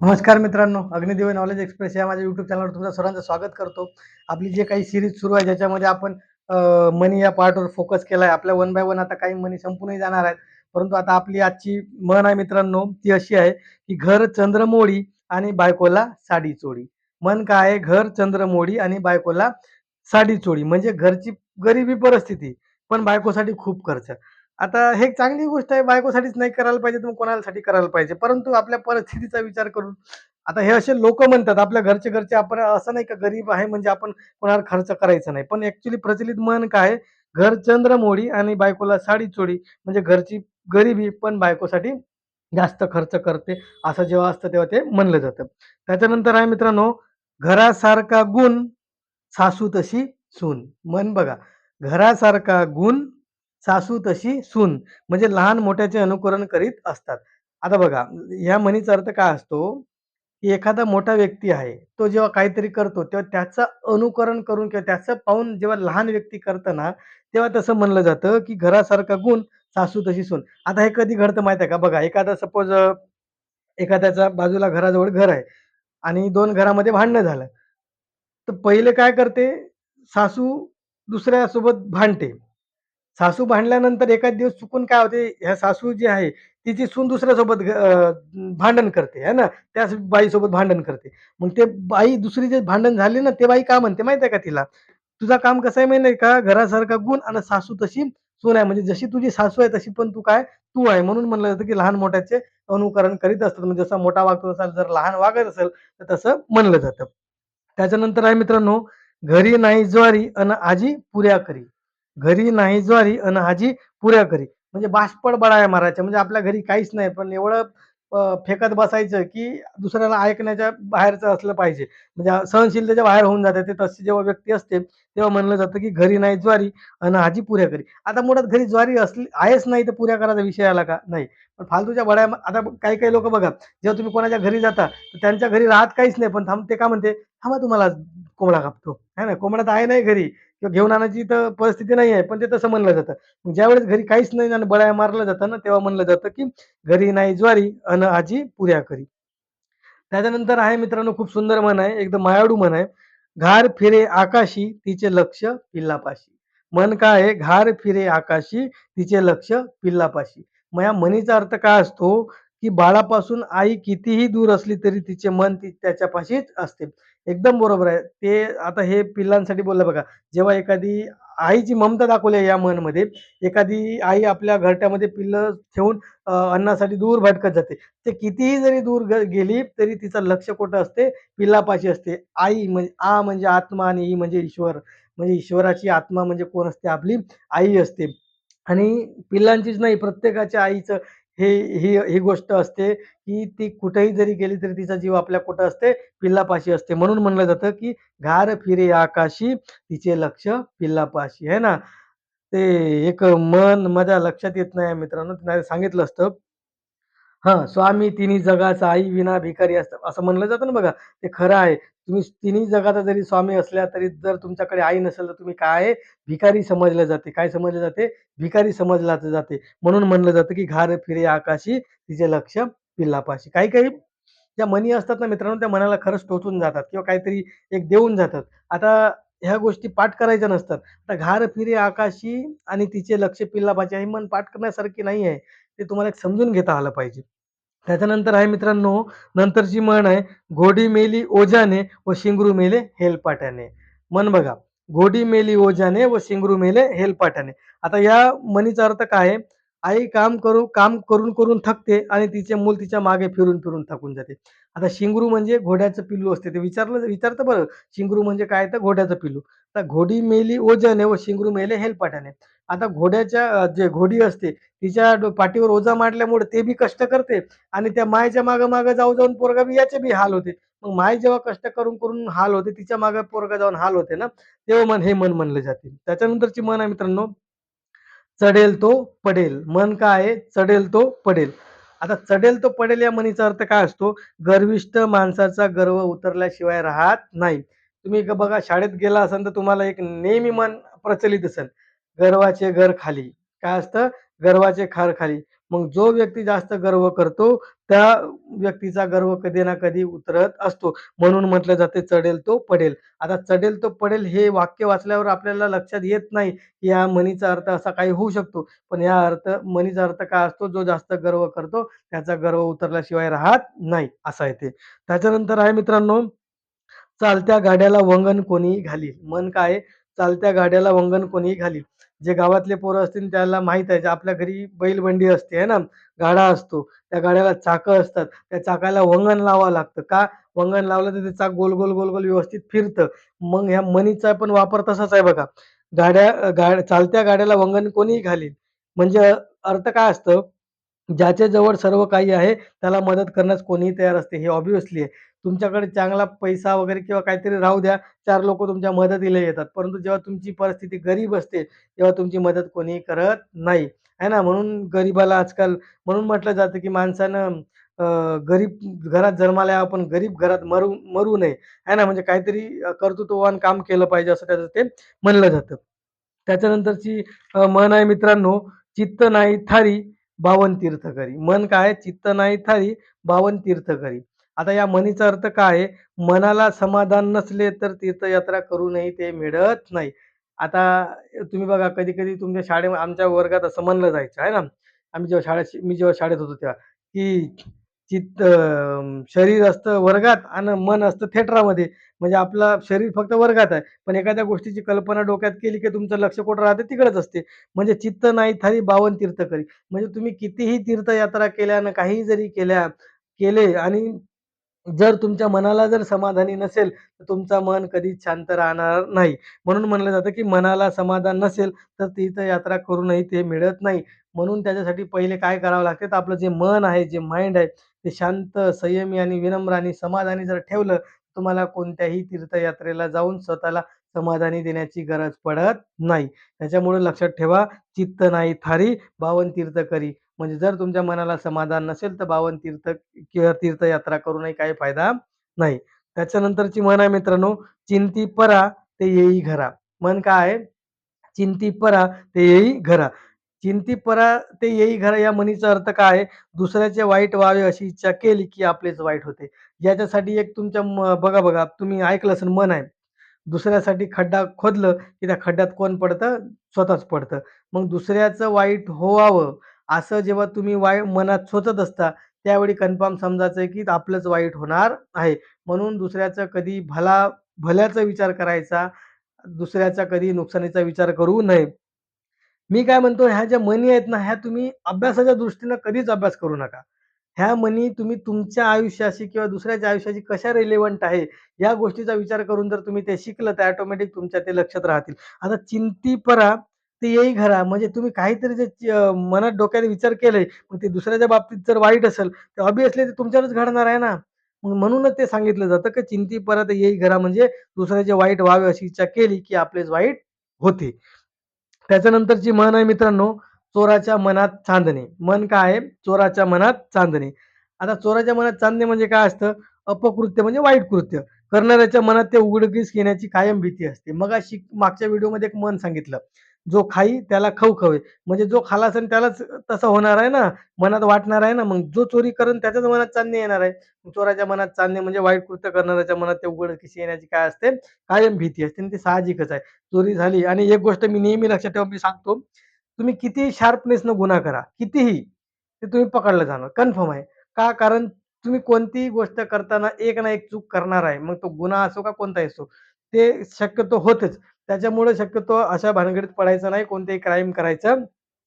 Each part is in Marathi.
नमस्कार मित्रांनो अग्निदेव नॉलेज एक्सप्रेस या माझ्या युट्यूब चॅनलवर तुमचं सर्वांचं स्वागत करतो. आपली जे काही सिरीज सुरू आहे ज्याच्यामध्ये आपण मनी या पार्टवर फोकस केला आहे आपल्या वन बाय वन आता काही मनी संपूनही जाणार आहेत. परंतु आता आपली आजची मन आहे मित्रांनो ती अशी आहे की घर चंद्रमोळी आणि बायकोला साडी चोळी मन काय आहे? घर चंद्रमोळी आणि बायकोला साडी चोळी म्हणजे घरची गरिबी परिस्थिती पण बायकोसाठी खूप खर्च. आता हे चांगली गोष्ट आहे बायकोसाठीच नाही करायला पाहिजे तुम्ही कोणासाठी करायला पाहिजे. परंतु आपल्या परिस्थितीचा विचार करून आता हे असे लोक म्हणतात आपल्या घरचे घरचे आपण असं नाही का गरीब आहे म्हणजे आपण कोणावर खर्च करायचा नाही. पण ऍक्च्युली प्रचलित मन काय घर चंद्रमोडी आणि बायकोला साडी चोडी म्हणजे घरची गरिबी पण बायकोसाठी जास्त खर्च करते असं जेव्हा असतं तेव्हा ते म्हणलं जातं. त्याच्यानंतर आहे मित्रांनो घरासारखा गुण सासू तशी सून. मन बघा घरासारखा गुण सासू तशी सून म्हणजे लहान मोठ्याचे अनुकरण करीत असतात. आता बघा या म्हणीचा अर्थ काय असतो? की एखादा मोठा व्यक्ती आहे तो जेव्हा काहीतरी करतो तेव्हा त्याचं अनुकरण करून किंवा त्याचं पाहून जेव्हा लहान व्यक्ती करताना तेव्हा तसं म्हणलं जातं की घरासारखा गुण सासू तशी सून. आता हे कधी घडतं माहिती आहे का? बघा एखादा सपोज एखाद्याच्या बाजूला घराजवळ घर आहे आणि दोन घरामध्ये भांडणं झालं. तर पहिले काय करते? सासू दुसऱ्यासोबत भांडते. सासू भांडल्यानंतर एखाद दिवस चुकून काय होते ह्या सासू जी आहे तिची सून दुसऱ्यासोबत भांडण करते है ना? त्याच बाईसोबत भांडण करते. मग ते बाई दुसरी जे भांडण झाले ना ते बाई का म्हणते माहिती आहे का तिला? तुझा काम कसं आहे माहिती का? घरासारखा गुण आणि सासू तशी सून आहे. म्हणजे जशी तुझी सासू आहे तशी पण तू काय? तू आहे. म्हणून म्हणलं जातं की लहान मोठ्याचे अनुकरण करीत असतात. म्हणजे जसा मोठा वागतो तसा जर लहान वागत असेल तर तसं म्हणलं जातं. त्याच्यानंतर आहे मित्रांनो घरी नाही ज्वारी अन आजी पुऱ्या करी. घरी नाही ज्वारी अन हाजी पुऱ्या करी म्हणजे बाष्पड बडाया मारायच्या. म्हणजे आपल्या घरी काहीच नाही पण एवढं फेकत बसायचं की दुसऱ्याला ऐकण्याच्या बाहेरचं असलं पाहिजे. म्हणजे सहनशीलतेच्या बाहेर होऊन जाते. ते तशी जेव्हा व्यक्ती असते तेव्हा म्हणलं जातं की घरी नाही ज्वारी अन हाजी पुऱ्या करी आता मुळात घरी ज्वारी असली आहेच नाही तर पुऱ्या करायचा विषय आला का? नाही. पण फालतूच्या बड्या आता काही काही लोक बघा जेव्हा तुम्ही कोणाच्या घरी जाता तर त्यांच्या घरी राहत काहीच नाही. पण थांब ते का म्हणते? थांबा तुम्हाला कोंबडा कापतो. है ना? कोंबडा तर आहे नाही घरी. किंवा घेऊन आणायची तर परिस्थिती नाही आहे पण ते तसं म्हणलं जातं. ज्यावेळेस घरी काहीच नाही आणि बळाया मारलं जातं ना तेव्हा म्हणलं जातं की घरी नाही ज्वारी अन आजी पुऱ्या करी. त्याच्यानंतर आहे मित्रांनो खूप सुंदर म्हण आहे एकदम मायाडू म्हण आहे. घार फिरे आकाशी तिचे लक्ष पिल्लापाशी. मन काय आहे? घार फिरे आकाशी तिचे लक्ष पिल्लापाशी. मग या म्हणीचा अर्थ काय असतो? की बाळापासून आई कितीही दूर असली तरी तिचे मन ती त्याच्यापाशीच असते. एकदम बरोबर आहे. ते आता हे पिल्लांसाठी बोललं बघा जेव्हा एखादी आईची ममता दाखवली आहे या मनमध्ये एखादी आई आपल्या घरट्यामध्ये पिल्लं ठेवून अन्नासाठी दूर भटकत जाते. ते कितीही जरी दूर गेली तरी तिचं लक्ष कुठं असते? पिल्लापाशी असते. आई म्हणजे आ म्हणजे आत्मा आणि ई म्हणजे ईश्वर. म्हणजे ईश्वराची आत्मा म्हणजे कोण असते? आपली आई असते. आणि पिल्लांचीच नाही प्रत्येकाच्या आईचं हे ही ही गोष्ट असते की ती कुठेही जरी गेली तरी तिचा जीव आपल्या कुठं असते? पिल्लापाशी असते. म्हणून म्हणलं जातं की घार फिरे आकाशी तिचे लक्ष पिल्लापाशी. आहे ना? ते एक मन माझ्या लक्षात येत नाही मित्रांनो. तिने सांगितलं असतं हां, स्वामी तिन्ही जगाचा आई विना भिकारी असतं असं म्हणलं जातं ना बघा, ते खरं आहे. तुम्ही तिन्ही जगाचा जरी स्वामी असल्या तरी जर तुमच्याकडे आई नसेल तर तुम्ही काय आहे, भिकारी समजले जाते. काय समजले जाते? भिकारी समजला जाते. म्हणून म्हणलं जातं की "घार फिरे आकाशी, तिचे लक्ष पिल्लापाशी." काही-काही ज्या म्हणी असतात ना मित्रांनो, त्या मनाला खरंच टोचून जातात किंवा काहीतरी एक देऊन जातात. आता ह्या गोष्टी पाठ करायच्या नसतात. आता "घार फिरे आकाशी आणि तिचे लक्ष पिल्लापाशी" ही म्हण पाठ करण्यासारखी नाही आहे. ते तुम्हाला एक समजून घेता आलं पाहिजे. त्याच्यानंतर आहे मित्रांनो, नंतरची म्हण आहे, "घोडी मेली ओजाने व शिंगरू मेले हेलपाट्याने." म्हण बघा, "घोडी मेली ओजाने व शिंगरू मेले हेलपाट्याने." आता या म्हणीचा अर्थ काय आहे? आई काम करू काम करून, करून थकते आणि तिचे मूल तिच्यामागे फिरून, फिरून थकून जाते. आता शिंगरू म्हणजे घोड्याचं पिल्लू असते. ते विचारलं विचारतं बरं, शिंगरू म्हणजे काय? तर घोड्याचं पिल्लू. तर "घोडी मेली ओजाने व शिंगरू मेले हेलपाट्याने." आता घोड्याच्या जे घोडी असते तिच्या पाठीवर ओझा मारल्यामुळे ते बी कष्ट करते आणि त्या मायच्या मागं मागं जाऊ जाऊन पोरगा बी याचे बी हाल होते. मग माय जेव्हा कष्ट करून करून हाल होते, तिच्यामागे पोरगा जाऊन हाल होते ना, तेव्हा मन हे मन म्हणलं जाते. त्याच्यानंतरची मन आहे मित्रांनो, चढेल तो पडेल. मन काय आहे? चढेल तो पडेल. आता चढेल तो पडेल या म्हणीचा अर्थ काय असतो? गर्विष्ट माणसाचा गर्व उतरल्याशिवाय राहत नाही. तुम्ही बघा शाळेत गेला असाल तर तुम्हाला एक नेहमी मन प्रचलित असेल, "गर्वाचे घर खाली." काय असतं? गर्वाचे खार खाली. मग जो व्यक्ती जास्त गर्व करतो त्या व्यक्तीचा गर्व कधी ना कधी उतरत असतो. म्हणून म्हटलं जाते चढेल तो पडेल. आता चढेल तो पडेल हे वाक्य वाचल्यावर आपल्याला लक्षात येत नाही की या म्हणीचा अर्थ असा काही होऊ शकतो. पण या अर्थ म्हणीचा अर्थ काय असतो? जो जास्त गर्व करतो त्याचा गर्व उतरल्याशिवाय राहत नाही असा आहे ते त्याच्यानंतर आहे मित्रांनो चालत्या गाड्याला वंगण कोणीही घालील. मन काय चालत्या गाड्याला वंगण कोणीही घालील. जे गावातले पोरं असतील त्याला माहीत आहे जे आपल्या घरी बैलबंडी असते आहे ना? गाडा असतो. त्या गाड्याला चाकं असतात. त्या चाकाला वंगण लावावं लागतं. का? वंगण लावलं तर ते चाक गोल गोल गोल गोल व्यवस्थित फिरतं. मग ह्या मनीचा पण वापर तसाच आहे बघा. गाड्या गाड चालत्या गाड्याला वंगण कोणीही घालील. म्हणजे अर्थ काय असतं? ज्याच्या जवळ सर्व काही आहे त्याला मदत करण्यास कोणीही तयार असते. हे ऑब्विसली आहे. तुमच्याकडे चांगला पैसा वगैरे किंवा काहीतरी राहू द्या. चार लोक तुमच्या मदतीला येतात. परंतु जेव्हा तुमची परिस्थिती गरीब असते तेव्हा तुमची मदत कोणीही करत नाही. आहे ना? म्हणून गरीबाला आजकाल म्हणून म्हटलं जातं की माणसानं गरीब घरात जन्माला आपण गरीब घरात मरू मरू नये. आहे ना? म्हणजे काहीतरी कर्तृत्ववान काम केलं पाहिजे असं त्याचं ते म्हणलं जातं. त्याच्यानंतरची मन आहे मित्रांनो चित्त नाही थारी बावन तीर्थ करी. मन काय? चित्त नाही थारी बावन तीर्थ करी. आता या मनीचा अर्थ काय आहे? मनाला समाधान नसले तर तीर्थयात्रा करूनही ते मिळत नाही. आता तुम्ही बघा कधी कधी तुमच्या शाळे आमच्या वर्गात असं म्हणलं जायचं आहे ना? आम्ही जेव्हा शाळेत मी जेव्हा शाळेत होतो तेव्हा की चित्त शरीर असतं वर्गात आणि मन असतं थिएटरामध्ये. म्हणजे आपलं शरीर फक्त वर्गात आहे. पण एखाद्या गोष्टीची कल्पना डोक्यात केली की तुमचं लक्ष कुठं राहते? तिकडेच असते. म्हणजे चित्त नाही थारी बावन तीर्थ करी म्हणजे तुम्ही कितीही तीर्थयात्रा केल्या ना काही जरी केल्या केले आणि जर तुमच्या मनाला जर समाधानी नसेल तर तुमचं मन कधीच शांत राहणार नाही. म्हणून म्हणलं जातं की मनाला समाधान नसेल तर तीर्थयात्रा करूनही ते मिळत नाही. म्हणून त्याच्यासाठी पहिले काय करावं लागते तर आपलं जे मन आहे जे माइंड आहे ते शांत संयमी आणि विनम्र आणि समाधानी जर ठेवलं तुम्हाला कोणत्याही तीर्थयात्रेला जाऊन स्वतःला समाधानी देण्याची गरज पडत नाही. त्याच्यामुळे लक्षात ठेवा चित्त नाही थारी बावन तीर्थ करी. म्हणजे जर तुमच्या मनाला समाधान नसेल तर बावन तीर्थ किंवा तीर्थयात्रा करूनही काही फायदा नाही. त्याच्यानंतरची मन आहे मित्रांनो चिंती परा ते येई घरा. मन काय आहे? चिंती परा ते येई घरा. चिंती परा ते येई घरा या म्हणीचा अर्थ काय आहे? दुसऱ्याचे वाईट व्हावे अशी इच्छा केली की आपलेच वाईट होते. याच्यासाठी एक तुमच्या बघा बघा तुम्ही ऐकलं असेल मन आहे. दुसऱ्यासाठी खड्डा खोदलं की त्या खड्ड्यात कोण पडतं? स्वतःच पडतं. मग दुसऱ्याचं वाईट होवावं असं जेव्हा तुम्ही वाय मनात सोचत असता त्यावेळी कन्फर्म समजायचं आहे की आपलंच वाईट होणार आहे. म्हणून दुसऱ्याचं कधी भला भल्याचा विचार करायचा दुसऱ्याचा कधी नुकसानीचा विचार करू नये. मी काय म्हणतो ह्या ज्या म्हणी आहेत ना ह्या तुम्ही अभ्यासाच्या दृष्टीनं कधीच अभ्यास करू नका. ह्या म्हणी तुम्ही तुमच्या आयुष्याशी किंवा दुसऱ्याच्या आयुष्याशी कशा रिलेव्हंट आहे या गोष्टीचा विचार करून जर तुम्ही ते शिकलं तर ऑटोमॅटिक तुमच्या ते लक्षात राहतील. आता चिंतीपरा ते येई घरा. म्हणजे तुम्ही काहीतरी जे मनात डोक्यात विचार केले मग ते दुसऱ्याच्या बाबतीत जर वाईट असेल तर ऑब्विसली ते तुमच्यावरच घडणार आहे ना. मग म्हणूनच ते सांगितलं जातं की चिंती परत येई घरा. म्हणजे दुसऱ्याचे वाईट व्हावे अशी इच्छा केली की आपलेच वाईट होते. त्याच्यानंतरची मन आहे मित्रांनो चोराच्या मनात चांदणे. मन काय आहे? चोराच्या मनात चांदणे. आता चोराच्या मनात चांदणे म्हणजे काय असतं? अपकृत्य म्हणजे वाईट कृत्य. करणाऱ्याच्या मनात ते उघडकीस घेण्याची कायम भीती असते. मग अशी मागच्या व्हिडिओमध्ये एक मन सांगितलं. जो खाई त्याला खाऊ खवे. म्हणजे जो खाला असेल त्यालाच तसं होणार आहे ना मनात वाटणार आहे ना मग जो चोरी करून त्याच्याच मनात चांदणे येणार आहे. चोराच्या मनात चांदणे म्हणजे वाईट कृत्य करणाऱ्याच्या मनात ते उघडकीस येण्याची काय असते? कायम भीती असते आणि ती साहजिकच आहे. चोरी झाली आणि एक गोष्ट मी नेहमी लक्षात ठेवा मी सांगतो तुम्ही कितीही शार्पनेसनं गुन्हा करा कितीही ते तुम्ही पकडलं जाणार कन्फर्म आहे. का? कारण तुम्ही कोणतीही गोष्ट करताना एक ना एक चूक करणार आहे. मग तो गुन्हा असो का कोणताही असो ते शक्यतो होतेच. त्याच्यामुळे शक्यतो अशा भानगडीत पडायचं नाही कोणतेही क्राईम करायचं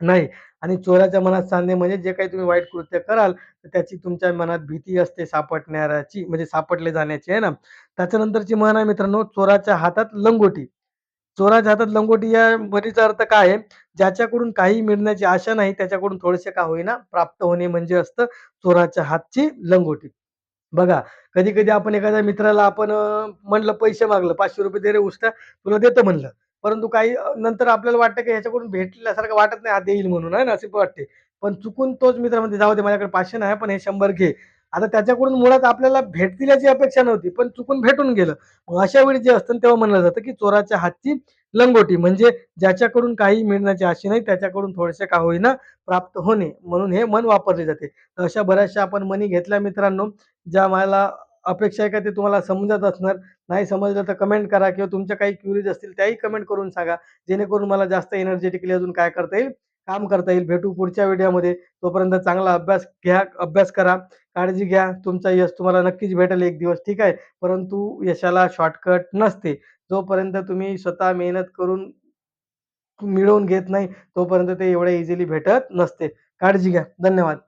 नाही. आणि चोराच्या मनात सांधणे म्हणजे जे काही तुम्ही वाईट कृत्य कराल तर त्याची तुमच्या मनात भीती असते सापडणाऱ्याची म्हणजे सापडले जाण्याची आहे ना? त्याच्यानंतरची म्हण आहे मित्रांनो चोराच्या हातात लंगोटी. चोराच्या हातात लंगोटी या मरीचा अर्थ काय आहे? ज्याच्याकडून काही मिळण्याची आशा नाही त्याच्याकडून थोडेसे का होईना प्राप्त होणे म्हणजे असतं चोराच्या हातची लंगोटी. बघा कधी कधी आपण एखाद्या मित्राला आपण म्हणलं पैसे मागलं पाचशे रुपये दे रे उष्टा तुला देतो म्हणलं. परंतु काही नंतर आपल्याला वाटतं की ह्याच्याकडून भेटल्यासारखं वाटत नाही हा देईल म्हणून आहे ना असे वाटते. पण चुकून तोच मित्र म्हणते जाऊ दे माझ्याकडे पाचशे नाही पण हे शंभर घे. आता त्याच्याकडून मुळात आपल्याला भेटतील याची अपेक्षा नव्हती पण चुकून भेटून गेलं. मग अशा वेळी जे असतं तेव्हा म्हणलं जातं की चोराच्या हातची लंगोटी म्हणजे ज्याच्याकडून काही मिळण्याची अशी नाही त्याच्याकडून थोडेसे का होईना प्राप्त होणे म्हणून हे मन वापरले जाते. अशा बऱ्याचशा आपण मनी घेतल्या मित्रांनो ज्या मला अपेक्षा आहे का ते तुम्हाला समजत असणार. नाही समजलं तर कमेंट करा किंवा तुमच्या काही क्युरीज असतील त्याही कमेंट करून सांगा. जेणेकरून मला जास्त एनर्जेटिकली अजून काय करता येईल काम करता येईल. भेटू पुढच्या व्हिडिओमध्ये तोपर्यंत चांगला अभ्यास घ्या अभ्यास करा. काळजी घ्या. तुमचा यश तुम्हाला नक्कीच भेटेल एक दिवस ठीक आहे? परंतु यशाला शॉर्टकट नसते. जोपर्यंत तुम्ही स्वतः मेहनत करून मिळवून घेत नाही तोपर्यंत ते एवढ्या इझिली भेटत नसते. काळजी घ्या. धन्यवाद.